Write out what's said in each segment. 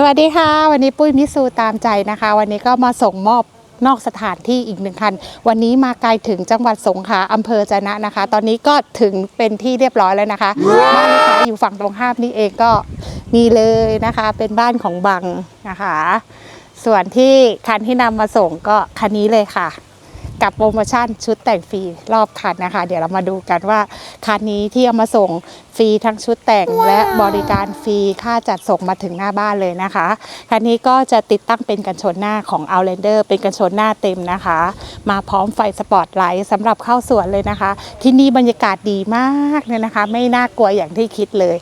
สวัสดีค่ะ วันนี้ปุ้ยมิสูตามใจนะคะ วันนี้ก็มาส่งมอบนอกสถานที่อีกหนึ่งคัน วันนี้มาไกลถึงจังหวัดสงขลาอำเภอจะนะนะคะ ตอนนี้ก็ถึงเป็นที่เรียบร้อยแล้วนะคะบ้านลูกค้าอยู่ฝั่งตรงข้ามนี่เองก็นี่เลยนะคะ เป็นบ้านของบังนะคะ ส่วนที่คันที่นำมาส่งก็คันนี้เลยค่ะ กับโปรโมชั่นชุดแต่งฟรีรอบคันนะคะ เดี๋ยวเรามาดูกันว่าคันนี้ที่เอามาส่งฟรีทั้งชุดแต่งและบริการฟรีค่าจัดส่งมาถึงหน้าบ้านเลยนะคะคันนี้ก็จะติดตั้งเป็นกันชนหน้าของ Outlander เป็นกันชนหน้าเต็มนะคะ มาพร้อมไฟสปอตไลท์สำหรับเข้าสวนเลยนะคะ ที่นี่บรรยากาศดีมากเลยนะคะ ไม่น่ากลัวอย่างที่คิดเลย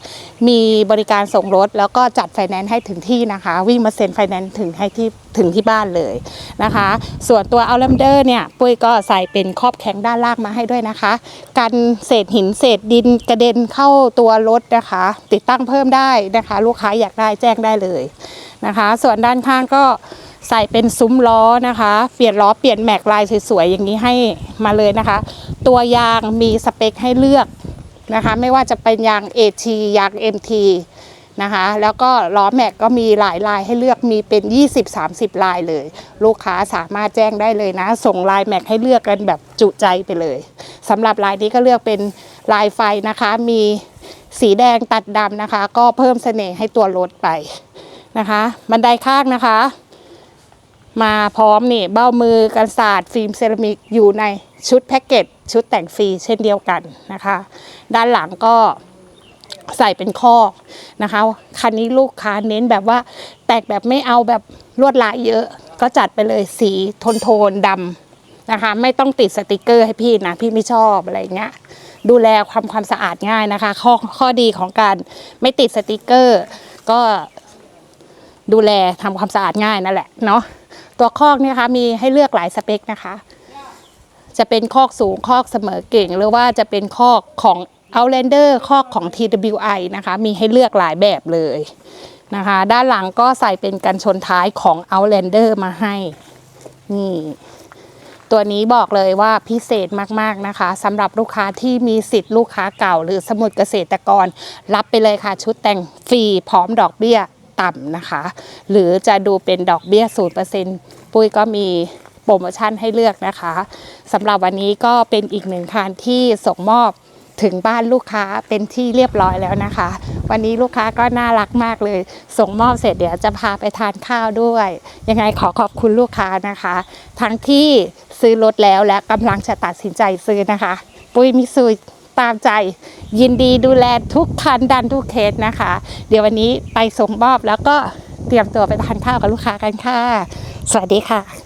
มีบริการส่งรถแล้วก็จัดไฟแนนซ์ให้ถึงที่นะคะ วิ่งมาเซ็นไฟแนนซ์ถึงให้ที่ ถึงที่บ้านเลยนะคะ ส่วนตัว Outlander เนี่ยปุ้ยก็ใส่เป็นครอบแข็งด้านล่างมาให้ด้วยนะคะ กันเศษหินเศษดินกระเด็นเข้าตัวรถนะคะ ติดตั้งเพิ่มได้นะคะ ลูกค้าอยากได้แจ้งได้เลยนะคะ ส่วนด้านข้างก็ใส่เป็นซุ้มล้อนะคะ เปลี่ยนล้อเปลี่ยนแม็กลายสวยๆอย่างนี้ให้มาเลยนะคะ ตัวยางมีสเปคให้เลือกนะคะ ไม่ว่าจะเป็นยาง AT ยาง MT นะคะ แล้วก็ล้อแม็กก็มีหลายลายให้เลือกมีเป็น 20-30 ลายเลย ลูกค้าสามารถแจ้งได้เลยนะ ส่งลายแม็กให้เลือกกันแบบจุใจไปเลยสำหรับลายนี้ก็เลือกเป็นลายไฟนะคะ มีสีแดงตัดดำนะคะ ก็เพิ่มเสน่ห์ให้ตัวรถไปนะคะบันไดข้างนะคะ มาพร้อมนี่เบ้ามือกันศาสตร์ฟิล์มเซรามิกอยู่ในชุดแพ็กเกจชุดแต่งฟรีเช่นเดียวกันนะคะ ด้านหลังก็ ใส่เป็นข้อกนะคะคันนี้ลูกค้าเน้นแบบว่า แตกแบบไม่เอาแบบลวดลายเยอะ ก็จัดไปเลยสีโทนโทนดำนะคะ ไม่ต้องติดสติกเกอร์ให้พี่นะ พี่ไม่ชอบอะไรเงี้ยดูแลความความสะอาดง่ายนะคะ ข้อข้อดีของการไม่ติดสติกเกอร์ ก็ดูแลทำความสะอาดง่ายนั่นแหละเนาะตัวคอกเนี่ยนะคะมีให้เลือกหลายสเปคนะคะ จะเป็นคอกสูงคอกเสมอเก่ง หรือว่าจะเป็นคอกของ Outlander คอกของ TWI นะคะ มีให้เลือกหลายแบบเลยนะคะ ด้านหลังก็ใส่เป็นกันชนท้ายของ Outlander มาให้ นี่ ตัวนี้บอกเลยว่าพิเศษมาก ๆ นะคะสำหรับลูกค้าที่มีสิทธิ์ลูกค้าเก่า หรือสมุดเกษตรกร รับไปเลยค่ะ ชุดแต่งฟรีพร้อมดอกเบี้ยต่ำนะคะ หรือจะดูเป็นดอกเบี้ย 0%ปุ้ยก็มีโปรโมชั่นให้เลือกนะคะสำหรับวันนี้ก็เป็นอีกหนึ่งคันที่ส่งมอบ ถึงบ้านลูกค้าเป็นที่เรียบร้อยแล้วนะคะ วันนี้ลูกค้าก็น่ารักมากเลย ส่งมอบเสร็จเดี๋ยวจะพาไปทานข้าวด้วย ยังไงขอขอบคุณลูกค้านะคะ ทั้งที่ซื้อรถแล้วและกำลังจะตัดสินใจซื้อนะคะ ปุ้ยมิซุยตามใจ ยินดีดูแลทุกคันดันทุกเคสนะคะ เดี๋ยววันนี้ไปส่งมอบแล้วก็เตรียมตัวไปทานข้าวกับลูกค้ากันค่ะ สวัสดีค่ะ